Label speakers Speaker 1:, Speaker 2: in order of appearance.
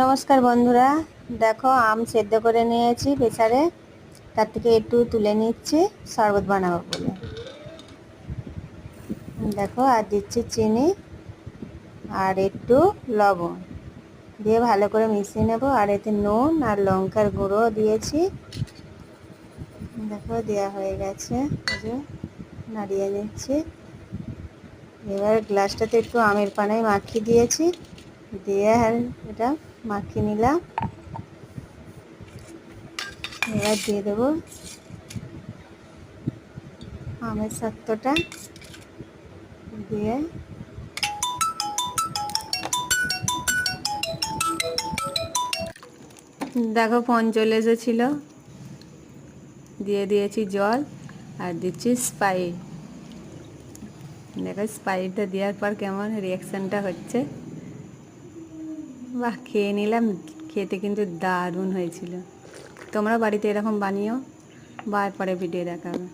Speaker 1: নমস্কার বন্ধুরা, দেখো আম সেদ্ধ করে নিয়েছি প্রেসারে। তার থেকে একটু তুলে নিচ্ছি, শরবত বানাবো বলে। দেখো, আর দিচ্ছি চিনি আর একটু লবণ। দিয়ে ভালো করে মিশিয়ে নেব, আর এতে নুন আর লঙ্কার গুঁড়ো দিয়েছি। দেখো দেওয়া হয়ে গেছে। নাড়িয়ে নিচ্ছি। এবার গ্লাসটাতে একটু আমের পানায় মাখিয়ে দিয়েছি। দিয়ে আর এটা মাখিয়ে নিলাম। এবার দিয়ে দেবো আমের সত্ত্বটা দিয়ে দেখো ফোন চলে এসেছিল। দিয়ে দিয়েছি জল আর দিচ্ছি স্পাইট। দেখো স্পাইটটা দেওয়ার পর কেমন রিয়াকশানটা হচ্ছে। বাহ, খেয়ে নিলাম, খেতে কিন্তু দারুণ হয়েছিল। তোমরা বাড়িতে এরকম বানিও বা পরে ভিডিও দেখাবে।